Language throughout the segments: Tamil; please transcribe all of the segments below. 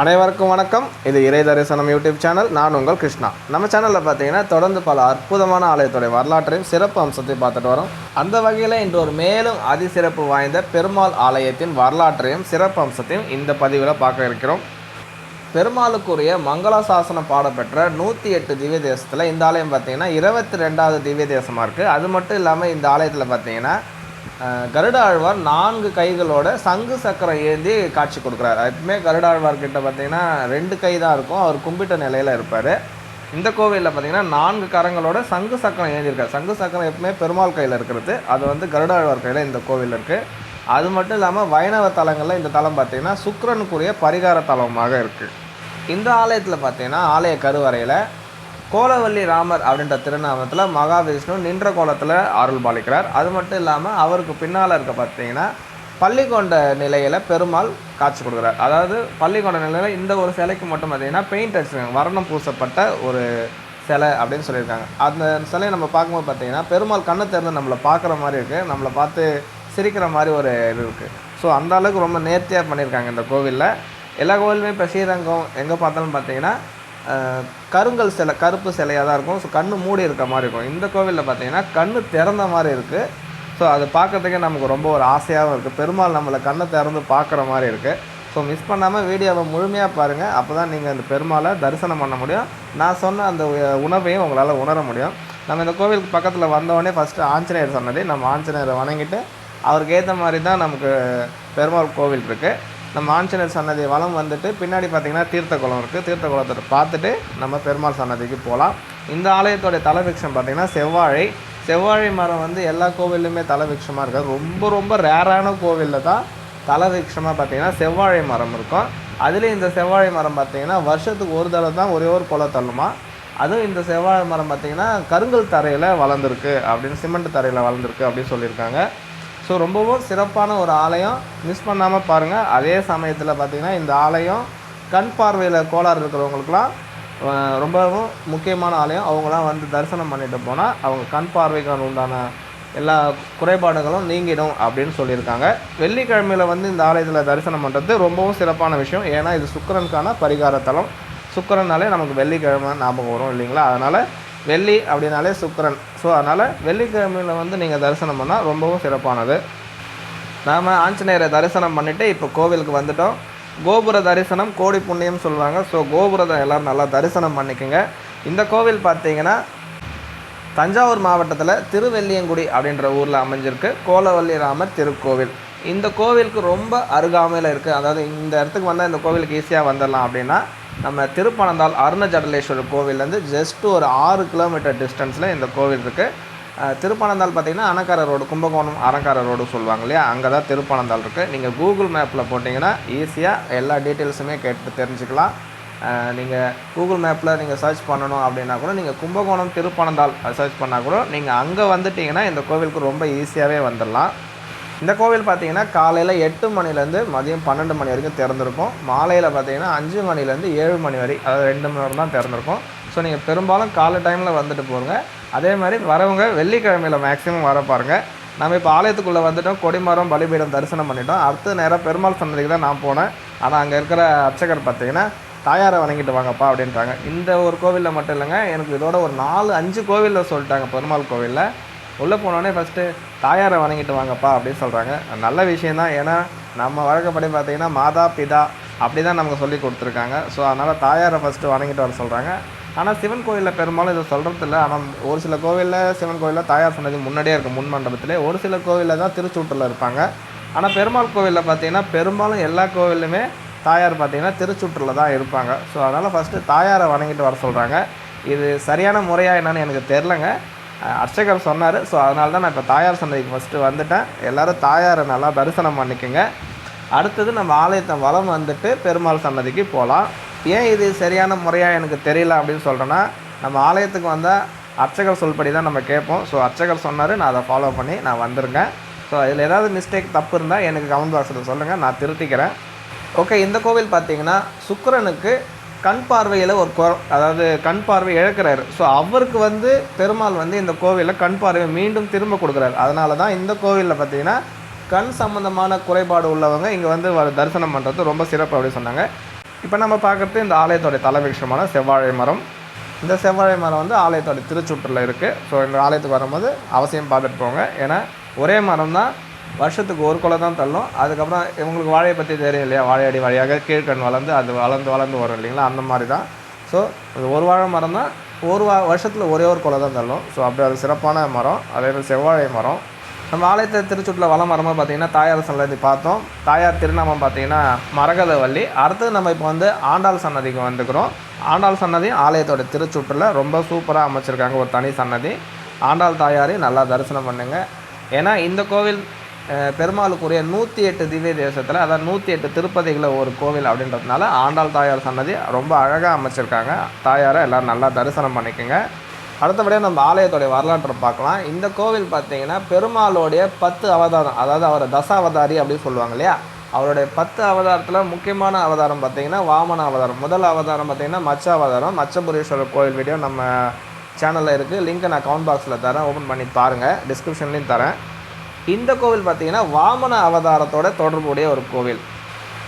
அனைவருக்கும் வணக்கம். இது இறை தரிசனம் யூடியூப் சேனல். நான் உங்கள் கிருஷ்ணா. நம்ம சேனலில் பார்த்தீங்கன்னா தொடர்ந்து பல அற்புதமான ஆலயத்துடைய வரலாற்றையும் சிறப்பு அம்சத்தையும் பார்த்துட்டு வரோம். அந்த வகையில் இன்று ஒரு மேலும் அதிசிறப்பு வாய்ந்த பெருமாள் ஆலயத்தின் வரலாற்றையும் சிறப்பு அம்சத்தையும் இந்த பதிவில் பார்க்க இருக்கிறோம். பெருமாளுக்குரிய மங்களாசாசனம் பாடப்பெற்ற நூற்றி எட்டு திவ்ய தேசத்தில் இந்த ஆலயம் பார்த்தீங்கன்னா இருபத்தி ரெண்டாவது திவ்ய தேசமாக இருக்குது அது மட்டும் இல்லாமல் இந்த ஆலயத்தில் பார்த்தீங்கன்னா கருடாழ்வார் நான்கு கைகளோட சங்கு சக்கரம் ஏந்தி காட்சி கொடுக்குறாரு. எப்பவுமே கருடாழ்வார்கிட்ட கிட்ட பார்த்தீங்கன்னா ரெண்டு கை தான் இருக்கும். அவர் கும்பிட்ட நிலையில் இருப்பார். இந்த கோவிலில் பார்த்தீங்கன்னா நான்கு கரங்களோட சங்கு சக்கரம் ஏந்திருக்காரு. சங்கு சக்கரம் எப்பவுமே பெருமாள் கையில் இருக்கிறது. அது வந்து கருடாழ்வார் கையில் இந்த கோவில் இருக்குது அது மட்டும் இல்லாமல் வைணவ தலங்களில் இந்த தலம் பார்த்தீங்கன்னா சுக்கரனுக்குரிய பரிகார தலமாக இருக்குது இந்த ஆலயத்தில் பார்த்தீங்கன்னா ஆலய கருவறையில் கோலவல்லி ராமர் அப்படின்ற திருநாமத்தில் மகாவிஷ்ணு நின்ற கோலத்தில் அருள் பாலிக்கிறார். அது மட்டும் இல்லாமல் அவருக்கு பின்னால் இருக்க பார்த்தீங்கன்னா பள்ளி கொண்ட நிலையில் பெருமாள் காட்சி கொடுக்குறார். அதாவது பள்ளி கொண்ட நிலையில் இந்த ஒரு சிலைக்கு மட்டும் பார்த்தீங்கன்னா பெயிண்ட் அடிச்சிருக்காங்க. வர்ணம் பூசப்பட்ட ஒரு சிலை அப்படின்னு சொல்லியிருக்காங்க. அந்த சிலையை நம்ம பார்க்கும்போது பார்த்தீங்கன்னா பெருமாள் கண்ணை திறந்து நம்மளை பார்க்குற மாதிரி இருக்குது நம்மளை பார்த்து சிரிக்கிற மாதிரி ஒரு இது இருக்குது ஸோ அந்த அளவுக்கு ரொம்ப நேர்த்தியாக பண்ணியிருக்காங்க இந்த கோவிலில். எல்லா கோவிலுமே இப்போ ஸ்ரீரங்கம் எங்கே பார்த்தாலும் பார்த்தீங்கன்னா கருங்கல் சிலை கருப்பு சிலையாக தான் இருக்கும். ஸோ கண் மூடி இருக்க மாதிரி இருக்கும். இந்த கோவிலில் பார்த்தீங்கன்னா கண் திறந்த மாதிரி இருக்குது ஸோ அது பார்க்கறதுக்கே நமக்கு ரொம்ப ஒரு ஆசையாகவும் இருக்குது பெருமாள் நம்மளை கண்ணை திறந்து பார்க்குற மாதிரி இருக்குது ஸோ மிஸ் பண்ணாமல் வீடியோவை முழுமையாக பாருங்கள் அப்போ தான் நீங்கள் அந்த பெருமாளை தரிசனம் பண்ண முடியும். நான் சொன்ன அந்த உணவையும் உங்களால் உணர முடியும். நம்ம இந்த கோவிலுக்கு பக்கத்தில் வந்தோடனே ஃபஸ்ட்டு ஆஞ்சநேயர் சொன்னதே நம்ம ஆஞ்சநேயரை வணங்கிட்டு அவருக்கு ஏற்ற மாதிரி தான் நமக்கு பெருமாள் கோவில் இருக்குது நம்ம ஆஞ்சநேயர் சன்னதி வளம் வந்துட்டு பின்னாடி பார்த்தீங்கன்னா தீர்த்த குளம் இருக்குது தீர்த்த குளத்தை பார்த்துட்டு நம்ம பெருமாள் சன்னதிக்கு போகலாம். இந்த ஆலயத்தோடைய தலவிருஷம் பார்த்திங்கன்னா செவ்வாழை. செவ்வாழை மரம் வந்து எல்லா கோவில்லையுமே தலவிருஷமாக இருக்காது ரொம்ப ரொம்ப ரேரான கோவிலில் தான் தலவிருஷமாக பார்த்தீங்கன்னா செவ்வாழை மரம் இருக்கும். அதுலேயும் இந்த செவ்வாழை மரம் பார்த்தீங்கன்னா வருஷத்துக்கு ஒரு தடவை தான் ஒரே ஒரு குலை தள்ளுமா? அதுவும் இந்த செவ்வாழை மரம் பார்த்திங்கன்னா கருங்கல் தரையில் வளர்ந்துருக்கு அப்படின்னு சிமெண்ட் தரையில் வளர்ந்துருக்கு அப்படின்னு சொல்லியிருக்காங்க. ஸோ ரொம்பவும் சிறப்பான ஒரு ஆலயம். மிஸ் பண்ணாமல் பாருங்கள் அதே சமயத்தில் பார்த்தீங்கன்னா இந்த ஆலயம் கண் பார்வையில் கோளாறு இருக்கிறவங்களுக்குலாம் ரொம்பவும் முக்கியமான ஆலயம். அவங்களாம் வந்து தரிசனம் பண்ணிட்டு போனால் அவங்க கண் பார்வைக்கான உண்டான எல்லா குறைபாடுகளும் நீங்கிடும் அப்படின்னு சொல்லியிருக்காங்க. வெள்ளிக்கிழமையில் வந்து இந்த ஆலயத்தில் தரிசனம் பண்ணுறது ரொம்பவும் சிறப்பான விஷயம். ஏன்னா இது சுக்கரனுக்கான பரிகார தலம் சுக்கிரனாலே நமக்கு வெள்ளிக்கிழமை ஞாபகம் வரும் இல்லைங்களா? அதனால் வெள்ளி அப்படின்னாலே சுக்கரன். ஸோ அதனால் வெள்ளிக்கிழமையில் வந்து நீங்கள் தரிசனம் பண்ணால் ரொம்பவும் சிறப்பானது. நாம் ஆஞ்சநேயரை தரிசனம் பண்ணிவிட்டு இப்போ கோவிலுக்கு வந்துட்டோம். கோபுர தரிசனம் கோடி புண்ணியம் சொல்லுவாங்க ஸோ கோபுரத்தை எல்லோரும் நல்லா தரிசனம் பண்ணிக்கோங்க. இந்த கோவில் பார்த்தீங்கன்னா தஞ்சாவூர் மாவட்டத்தில் திருவெல்லியங்குடி அப்படின்ற ஊரில் அமைஞ்சிருக்கு. கோலவல்லி ராமர் திருக்கோவில். இந்த கோவிலுக்கு ரொம்ப அருகாமையில் இருக்குது அதாவது இந்த இடத்துக்கு வந்தால் இந்த கோவிலுக்கு ஈஸியாக வந்துடலாம் அப்படின்னா நம்ம திருப்பனந்தாள் அருணஜடலேஸ்வரர் கோவில்லேருந்து ஜஸ்ட் ஒரு ஆறு கிலோமீட்டர் டிஸ்டன்ஸில் இந்த கோவில் இருக்குது திருப்பனந்தாள் பார்த்தீங்கன்னா அணக்கார ரோடு கும்பகோணம் அறங்கார ரோடு சொல்லுவாங்க இல்லையா? அங்கே தான் திருப்பனந்தால் இருக்குது நீங்கள் கூகுள் மேப்பில் போட்டிங்கன்னா ஈஸியாக எல்லா டீட்டெயில்ஸுமே கேட்டு தெரிஞ்சுக்கலாம். நீங்கள் கூகுள் மேப்பில் நீங்கள் சர்ச் பண்ணணும் அப்படின்னா கூட நீங்கள் கும்பகோணம் திருப்பனந்தால் சர்ச் பண்ணால் கூட நீங்கள் அங்கே வந்துட்டிங்கன்னா இந்த கோவிலுக்கு ரொம்ப ஈஸியாகவே வந்துடலாம். இந்த கோவில் பார்த்தீங்கன்னா காலையில் எட்டு மணிலேருந்து மதியம் பன்னெண்டு மணி வரைக்கும் திறந்திருக்கும். மாலையில் பார்த்தீங்கன்னா அஞ்சு மணிலேருந்து ஏழு மணி வரை அதாவது ரெண்டு மணி நேரம் தான் திறந்திருக்கும். ஸோ நீங்கள் பெரும்பாலும் காலை டைமில் வந்துட்டு போங்க. அதே மாதிரி வரவங்க வெள்ளிக்கிழமையில் மேக்ஸிமம் வர பாருங்கள் நம்ம இப்போ ஆலயத்துக்குள்ளே வந்துட்டோம் கொடிமரம் பலிபீடம் தரிசனம் பண்ணிட்டோம். அடுத்த நேரம் பெருமாள் சன்னதிக்கு தான் நான் போனேன். ஆனால் அங்கே இருக்கிற அர்ச்சகர் பார்த்தீங்கன்னா தாயாரை வணங்கிட்டு வாங்கப்பா அப்படின்றாங்க இந்த ஒரு கோவிலில் மட்டும் இல்லைங்க எனக்கு இதோட ஒரு நாலு அஞ்சு கோவிலில் சொல்லிட்டாங்க பெருமாள் கோவிலில். உள்ளே போனோடனே ஃபஸ்ட்டு தாயாரை வணங்கிட்டு வாங்கப்பா அப்படின்னு சொல்கிறாங்க நல்ல விஷயந்தான் ஏன்னா நம்ம வழக்கப்படி பார்த்தீங்கன்னா மாதா பிதா அப்படி தான் நமக்கு சொல்லி கொடுத்துருக்காங்க. ஸோ அதனால் தாயாரை ஃபஸ்ட்டு வணங்கிட்டு வர சொல்கிறாங்க ஆனால் சிவன் கோயிலில் பெரும்பாலும் இதை சொல்கிறதில்ல ஆனால் ஒரு சில கோவிலில் சிவன் கோயிலில் தாயார் சொன்னது முன்னாடியே இருக்கும் முன் மண்டபத்திலே. ஒரு சில கோவிலில் தான் திருச்சூட்டில் இருப்பாங்க. ஆனால் பெருமாள் கோவிலில் பார்த்தீங்கன்னா பெரும்பாலும் எல்லா கோவிலுமே தாயார் பார்த்தீங்கன்னா திருச்சுற்றில் தான் இருப்பாங்க. ஸோ அதனால் ஃபஸ்ட்டு தாயாரை வணங்கிட்டு வர சொல்கிறாங்க இது சரியான முறையாக என்னென்னு எனக்கு தெரிலங்க அர்ச்சகர் சொன்னார். ஸோ அதனால தான் நான் இப்போ தாயார் சன்னதிக்கு ஃபஸ்ட்டு வந்துட்டேன். எல்லோரும் தாயாரை நல்லா தரிசனம் பண்ணிக்கோங்க. அடுத்தது நம்ம ஆலயத்தை வளம் வந்துட்டு பெருமாள் சன்னதிக்கு போகலாம் ஏன் இது சரியான முறையாக எனக்கு தெரியல அப்படின்னு சொல்கிறேன்னா நம்ம ஆலயத்துக்கு வந்தால் அர்ச்சகர் சொல்படி தான் நம்ம கேட்போம். ஸோ அர்ச்சகர் சொன்னார் நான் அதை ஃபாலோ பண்ணி நான் வந்திருக்கேன் ஸோ இதில் ஏதாவது மிஸ்டேக் தப்பு இருந்தால் எனக்கு கமெண்ட் பாக்ஸில் சொல்லுங்கள் நான் திருத்திக்கிறேன். ஓகே இந்த கோவில் பார்த்தீங்கன்னா சுக்கரனுக்கு கண் பார்வையில் ஒரு குற அதாவது கண் பார்வை இழக்கிறாரு. ஸோ அவருக்கு வந்து பெருமாள் வந்து இந்த கோவிலில் கண் பார்வையை மீண்டும் திரும்ப கொடுக்குறாரு. அதனால தான் இந்த கோவிலில் பார்த்தீங்கன்னா கண் சம்மந்தமான குறைபாடு உள்ளவங்க இங்கே வந்து வ- தரிசனம் பண்ணுறது ரொம்ப சிறப்பு அப்படின்னு சொன்னாங்க. இப்போ நம்ம பார்க்குறது இந்த ஆலயத்தோடைய தலைவிருஷமான செவ்வாழை மரம். இந்த செவ்வாழை மரம் வந்து ஆலயத்தோடைய திருச்சுற்றில் இருக்குது ஸோ இந்த ஆலயத்துக்கு வரும்போது அவசியம் பார்த்துட்டு போங்க. ஏன்னா ஒரே மரம் தான் வருஷத்துக்கு ஒரு குலை தான் தள்ளும். அதுக்கப்புறம் இவங்களுக்கு வாழையை பற்றி தெரியும் இல்லையா? வாழையடி வழியாக கீழ்கண் வளர்ந்து அது வளர்ந்து வளர்ந்து வரும் இல்லைங்களா? அந்த மாதிரி தான் ஸோ அது ஒரு வாழை மரம் தான். ஒரு வா வருஷத்தில் ஒரே ஒரு குலை தான் தள்ளும். ஸோ அப்படி அது சிறப்பான மரம். அதே மாதிரி செவ்வாழை மரம். நம்ம ஆலயத்தை திருச்சுட்டில் வள மரமாக பார்த்தீங்கன்னா தாயார் சன்னதி பார்த்தோம். தாயார் திருநாமம் பார்த்தீங்கன்னா மரகதவள்ளி அடுத்து நம்ம இப்போ வந்து ஆண்டாள் சன்னதிக்கு வந்துக்கிறோம். ஆண்டாள் சன்னதி ஆலயத்தோட திருச்சுற்றில் ரொம்ப சூப்பராக அமைச்சிருக்காங்க. ஒரு தனி சன்னதி. ஆண்டாள் தாயாரையும் நல்லா தரிசனம் பண்ணுங்கள் ஏன்னா இந்த கோவில் பெருமாளுக்குரிய நூற்றி எட்டு திவ்ய தேசத்தில் அதாவது நூற்றி எட்டு திருப்பதிகளை ஒரு கோவில் அப்படின்றதுனால ஆண்டாள் தாயார் சன்னதி ரொம்ப அழகாக அமைச்சிருக்காங்க. தாயாரை எல்லோரும் நல்லா தரிசனம் பண்ணிக்கோங்க. அடுத்தபடியாக நம்ம ஆலயத்துடைய வரலாற்றை பார்க்கலாம். இந்த கோவில் பார்த்தீங்கன்னா பெருமாளுடைய பத்து அவதாரம் அதாவது அவர் தசாவதாரி அப்படின்னு சொல்லுவாங்க இல்லையா? அவருடைய பத்து அவதாரத்தில் முக்கியமான அவதாரம் பார்த்தீங்கன்னா வாமன அவதாரம். முதல் அவதாரம் பார்த்தீங்கன்னா மச்ச அவதாரம். மச்சபுரீஸ்வரர் கோவில் வீடியோ நம்ம சேனலில் இருக்குது லிங்க்கை நான் கவுண்ட் பாக்ஸில் தரேன். ஓப்பன் பண்ணி பாருங்கள் டிஸ்கிரிப்ஷன்லேயும் தரேன். இந்த கோவில் பார்த்தீங்கன்னா வாமன அவதாரத்தோட தொடர்புடைய ஒரு கோவில்.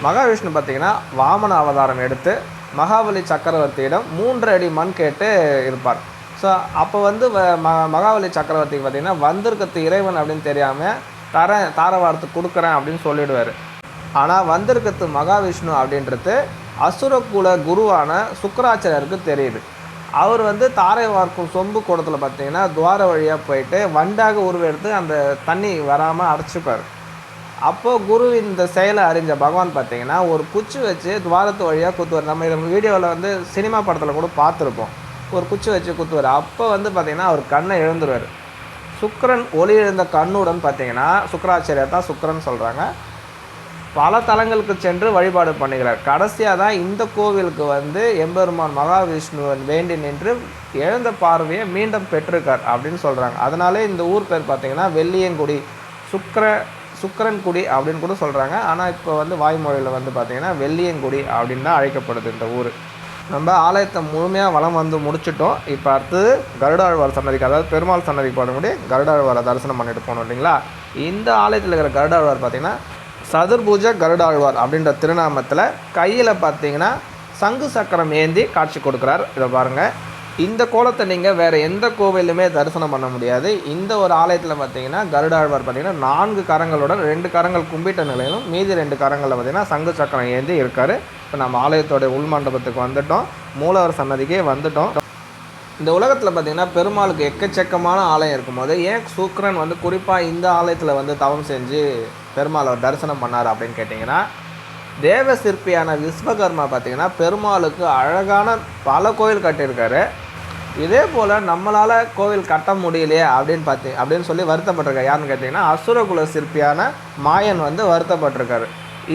மகாவிஷ்ணு பார்த்தீங்கன்னா வாமன அவதாரம் எடுத்து மகாபலி சக்கரவர்த்தியிடம் மூன்று அடி மண் கேட்டு இருப்பார். ஸோ அப்போ வந்து வ- ம மகாபலி சக்கரவர்த்திக்கு பார்த்திங்கன்னா வந்திருக்கிறது இறைவன் அப்படின்னு தெரியாமல் தரேன் தாரவாரத்து கொடுக்குறேன் அப்படின்னு சொல்லிடுவார். ஆனால் வந்திருக்கிறது மகாவிஷ்ணு அப்படின்றது அசுரகுல குருவான சுக்கராச்சாரியருக்கு தெரியுது. அவர் வந்து தாரை வார்க்கும் சொம்பு கூடத்தில் பார்த்தீங்கன்னா துவார வழியாக போயிட்டு வண்டாக உருவெடுத்து அந்த தண்ணி வராமல் அடைச்சிப்பார். அப்போது குரு இந்த செயலை அறிஞ்ச பகவான் பார்த்தீங்கன்னா ஒரு குச்சி வச்சு துவாரத்து வழியாக குத்துவார். நம்ம இந்த வீடியோவில் வந்து சினிமா படத்தில் கூட பார்த்துருப்போம். ஒரு குச்சி வச்சு குத்துவார். அப்போ வந்து பார்த்திங்கன்னா அவர் கண்ணை எழுந்துருவார். சுக்கரன் ஒளி எழுந்த கண்ணுடன் பார்த்தீங்கன்னா சுக்கராச்சாரியார் தான் சுக்கரன் சொல்கிறாங்க பல தலங்களுக்கு சென்று வழிபாடு பண்ணுகிறார் கடைசியாக தான் இந்த கோவிலுக்கு வந்து எம்பெருமான் மகாவிஷ்ணுவன் வேண்டி நின்று எழுந்த பார்வையை மீண்டும் பெற்றிருக்கார் அப்படின்னு சொல்கிறாங்க அதனாலே இந்த ஊர் பேர் பார்த்தீங்கன்னா வெள்ளியங்குடி சுக்கர சுக்கரன்குடி அப்படின்னு கூட சொல்கிறாங்க ஆனால் இப்போ வந்து வாய்மொழியில் வந்து பார்த்தீங்கன்னா வெள்ளியங்குடி அப்படின்னு தான் அழைக்கப்படுது இந்த ஊர். நம்ம ஆலயத்தை முழுமையாக வலம் வந்து முடிச்சிட்டோம். இப்போ அடுத்தது கருடாழ்வார் சன்னதிக்கு அதாவது பெருமாள் சன்னதிக்கு போக முடியும் கருடாழ்வாரை தரிசனம் பண்ணிட்டு போனோம் இல்லைங்களா? இந்த ஆலயத்தில் இருக்கிற கருடாழ்வார் பார்த்தீங்கன்னா சதுர்பூஜ கருடாழ்வார் அப்படின்ற திருநாமத்தில் கையில் பார்த்தீங்கன்னா சங்கு சக்கரம் ஏந்தி காட்சி கொடுக்குறார். இதை பாருங்கள் இந்த கோலத்தை நீங்கள் வேறு எந்த கோவிலுமே தரிசனம் பண்ண முடியாது. இந்த ஒரு ஆலயத்தில் பார்த்தீங்கன்னா கருடாழ்வார் பார்த்தீங்கன்னா நான்கு கரங்களுடன் ரெண்டு கரங்கள் கும்பிட்ட நிலையிலும் மீதி ரெண்டு கரங்களில் பார்த்தீங்கன்னா சங்கு சக்கரம் ஏந்தி இருக்கார். இப்போ நம்ம ஆலயத்தோடைய உள்மண்டபத்துக்கு வந்துட்டோம். மூலவர் சன்னதிக்கே வந்துட்டோம். இந்த உலகத்தில் பார்த்தீங்கன்னா பெருமாளுக்கு எக்கச்சக்கமான ஆலயம் இருக்கும்போது ஏன் சூக்கரன் வந்து குறிப்பாக இந்த ஆலயத்தில் வந்து தவம் செஞ்சு பெருமாளை அவர் தரிசனம் பண்ணார் அப்படின்னு கேட்டிங்கன்னா தேவ சிற்பியான விஸ்வகர்மா பார்த்தீங்கன்னா பெருமாளுக்கு அழகான பல கோயில் கட்டியிருக்காரு. இதே போல் நம்மளால் கோவில் கட்ட முடியலையே அப்படின்னு பார்த்தி அப்படின்னு சொல்லி வருத்தப்பட்டிருக்காரு. யாருன்னு கேட்டிங்கன்னா அசுரகுல சிற்பியான மாயன் வந்து வருத்தப்பட்டிருக்காரு.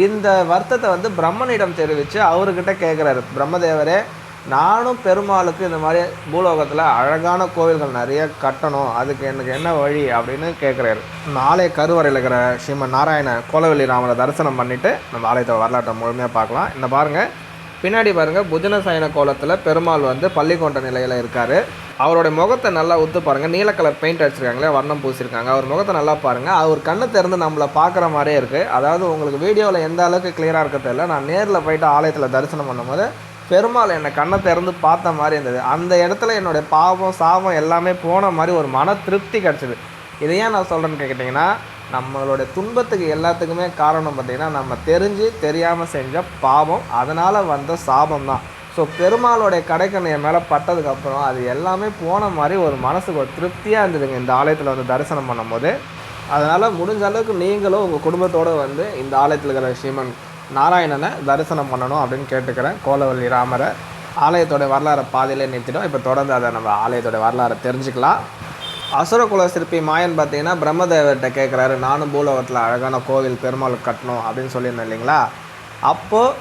இந்த வருத்தத்தை வந்து பிரம்மனிடம் தெரிவித்து அவர்கிட்ட கேட்குறாரு பிரம்மதேவரே நானும் பெருமாளுக்கு இந்த மாதிரி பூலோகத்தில் அழகான கோவில்கள் நிறைய கட்டணும். அதுக்கு எனக்கு என்ன வழி அப்படின்னு கேட்குறாரு நாளை கருவறையில் இருக்கிற ஸ்ரீமன் நாராயண கோலவெளி ராமரை தரிசனம் பண்ணிவிட்டு நம்ம ஆலயத்தை வரலாற்றை முழுமையாக பார்க்கலாம். இந்த பாருங்கள் பின்னாடி பாருங்கள் புஜனசயன கோலத்தில் பெருமாள் வந்து பள்ளிக்கொண்ட நிலையில் இருக்கார். அவருடைய முகத்தை நல்லா உத்து பாருங்கள் நீல கலர் பெயிண்ட் அடிச்சிருக்காங்களே வர்ணம் பூசியிருக்காங்க அவர் முகத்தை நல்லா பாருங்கள் அவர் கண்ணை திறந்து நம்மளை பார்க்குற மாதிரியே இருக்குது அதாவது உங்களுக்கு வீடியோவில் எந்த அளவுக்கு கிளியராக இருக்க தெரியல. நான் நேரில் போயிட்டு ஆலயத்தில் தரிசனம் பண்ணும்போது பெருமாள் என்னை கண்ணை திறந்து பார்த்த மாதிரி இருந்தது. அந்த இடத்துல என்னுடைய பாவம் சாபம் எல்லாமே போன மாதிரி ஒரு மன திருப்தி கிடச்சிது. இதை ஏன் நான் சொல்கிறேன்னு கேட்டிங்கன்னா நம்மளுடைய துன்பத்துக்கு எல்லாத்துக்குமே காரணம் பார்த்திங்கன்னா நம்ம தெரிஞ்சு தெரியாமல் செஞ்ச பாவம் அதனால் வந்த சாபம் தான். ஸோ பெருமாளுடைய கடைக்கண் என் மேலே பட்டதுக்கப்புறம் அது எல்லாமே போன மாதிரி ஒரு மனசுக்கு ஒரு திருப்தியாக இருந்ததுங்க. இந்த ஆலயத்தில் வந்து தரிசனம் பண்ணும்போது. அதனால் முடிஞ்ச அளவுக்கு நீங்களும் உங்கள் குடும்பத்தோடு வந்து இந்த ஆலயத்தில் இருக்கிற ஸ்ரீமன் நாராயணனை தரிசனம் பண்ணணும் அப்படின்னு கேட்டுக்கிறேன். கோலவல்லி ராமரை. ஆலயத்தோட வரலாறை பாதையிலே நிறுத்திடும் இப்போ தொடர்ந்து அதை நம்ம ஆலயத்தோட வரலாறை தெரிஞ்சுக்கலாம். அசுரகுல சிற்பி மாயன் பார்த்தீங்கன்னா பிரம்மதேவர்கிட்ட கேட்குறாரு நானும் பூலோகத்தில் அழகான கோவில் பெருமாள் கட்டணும் அப்படின்னு சொல்லியிருந்தேன் இல்லைங்களா? அப்போது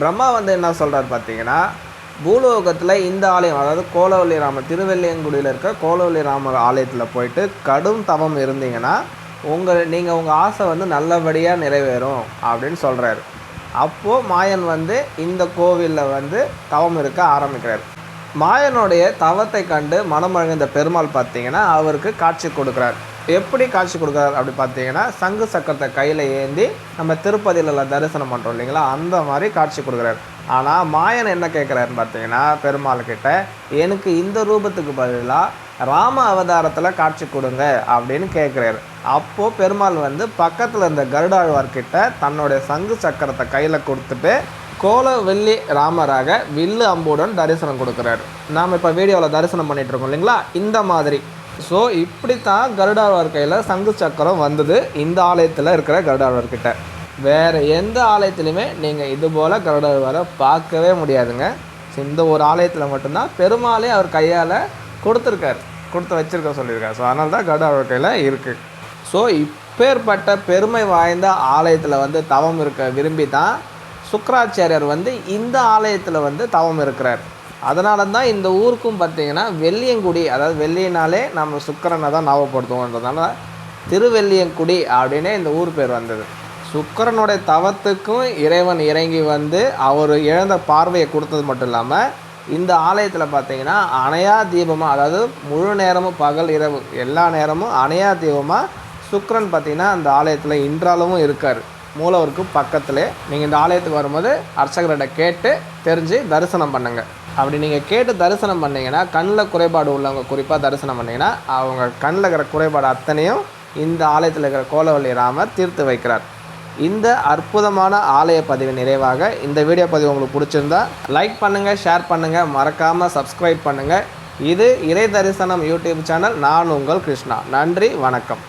பிரம்மா வந்து என்ன சொல்கிறார் பார்த்தீங்கன்னா பூலோகத்தில் இந்த ஆலயம் அதாவது கோலவல்லி ராமர் திருவெல்லியங்குடியில் இருக்க கோலவல்லி ராமர் ஆலயத்தில் போயிட்டு கடும் தவம் இருந்தீங்கன்னா உங்கள் நீங்கள் உங்கள் ஆசை வந்து நல்லபடியாக நிறைவேறும் அப்படின்னு சொல்கிறாரு அப்போது மாயன் வந்து இந்த கோவிலில் வந்து தவம் இருக்க ஆரம்பிக்கிறார். மாயனுடைய தவத்தை கண்டு மனமழந்த பெருமாள் பார்த்தீங்கன்னா அவருக்கு காட்சி கொடுக்குறார். எப்படி காட்சி கொடுக்குறாரு அப்படி பார்த்தீங்கன்னா சங்கு சக்கரத்தை கையில் ஏந்தி நம்ம திருப்பதியில் தரிசனம் பண்ணுறோம் இல்லைங்களா? அந்த மாதிரி காட்சி கொடுக்குறாரு. ஆனால் மாயன் என்ன கேட்குறாருன்னு பார்த்தீங்கன்னா பெருமாள் கிட்ட எனக்கு இந்த ரூபத்துக்கு பதிலாக ராம அவதாரத்தில் காட்சி கொடுங்க அப்படின்னு கேட்குறாரு. அப்போது பெருமாள் வந்து பக்கத்தில் இருந்த கருடாழ்வார்கிட்ட தன்னுடைய சங்கு சக்கரத்தை கையில் கொடுத்துட்டு கோல வெள்ளி ராமராக வில்லு அம்புடன் தரிசனம் கொடுக்குறாரு. நாம் இப்போ வீடியோவில் தரிசனம் பண்ணிகிட்ருக்கோம் இல்லைங்களா? இந்த மாதிரி. ஸோ இப்படித்தான் கருடாழ்வார் கையில் சங்கு சக்கரம் வந்தது இந்த ஆலயத்தில் இருக்கிற கருடாழ்வார்கிட்ட வேறு எந்த ஆலயத்துலையுமே நீங்கள் இது போல் கருடாழ்வாரை பார்க்கவே முடியாதுங்க. ஸோ இந்த ஒரு ஆலயத்தில் மட்டும்தான் பெருமாளே அவர் கையால் கொடுத்துருக்காரு. கொடுத்து வச்சிருக்க சொல்லியிருக்காரு. ஸோ அதனால தான் கருடாழ்வார் கையில் இருக்குது ஸோ இப்பேற்பட்ட பெருமை வாய்ந்த ஆலயத்தில் வந்து தவம் இருக்க விரும்பி தான் சுக்கராச்சாரியர் வந்து இந்த ஆலயத்தில் வந்து தவம் இருக்கிறார். அதனால தான் இந்த ஊருக்கும் பார்த்தீங்கன்னா வெள்ளியங்குடி அதாவது வெள்ளியினாலே நம்ம சுக்கரனை தான் ஞாபகப்படுத்துவோன்றதுனால திருவெள்ளியங்குடி அப்படின்னே இந்த ஊர் பேர் வந்தது. சுக்கரனுடைய தவத்துக்கும் இறைவன் இறங்கி வந்து அவர் இழந்த பார்வையை கொடுத்தது மட்டும் இல்லாமல் இந்த ஆலயத்தில் பார்த்தீங்கன்னா அணையா தீபமாக அதாவது முழு நேரமும் பகல் இரவு எல்லா நேரமும் அணையா தீபமாக சுக்ரன் பார்த்தீங்கன்னா அந்த ஆலயத்தில் இன்றாலவும் இருக்கார். மூலவருக்கு பக்கத்தில். நீங்கள் இந்த ஆலயத்துக்கு வரும்போது அர்ச்சகர்கிட்ட கேட்டு தெரிஞ்சு தரிசனம் பண்ணுங்கள் அப்படி நீங்கள் கேட்டு தரிசனம் பண்ணீங்கன்னா கண்ணில் குறைபாடு உள்ளவங்க குறிப்பாக தரிசனம் பண்ணிங்கன்னா அவங்க கண்ணில் இருக்கிற குறைபாடு அத்தனையும் இந்த ஆலயத்தில் இருக்கிற கோலவள்ளி ராமர் தீர்த்து வைக்கிறார். இந்த அற்புதமான ஆலய பதிவு நிறைவாக இந்த வீடியோ பதிவு உங்களுக்கு பிடிச்சிருந்தா லைக் பண்ணுங்கள் ஷேர் பண்ணுங்கள் மறக்காமல் சப்ஸ்கிரைப் பண்ணுங்கள் இது இறை தரிசனம் யூடியூப் சேனல். நான் உங்கள் கிருஷ்ணா. நன்றி வணக்கம்.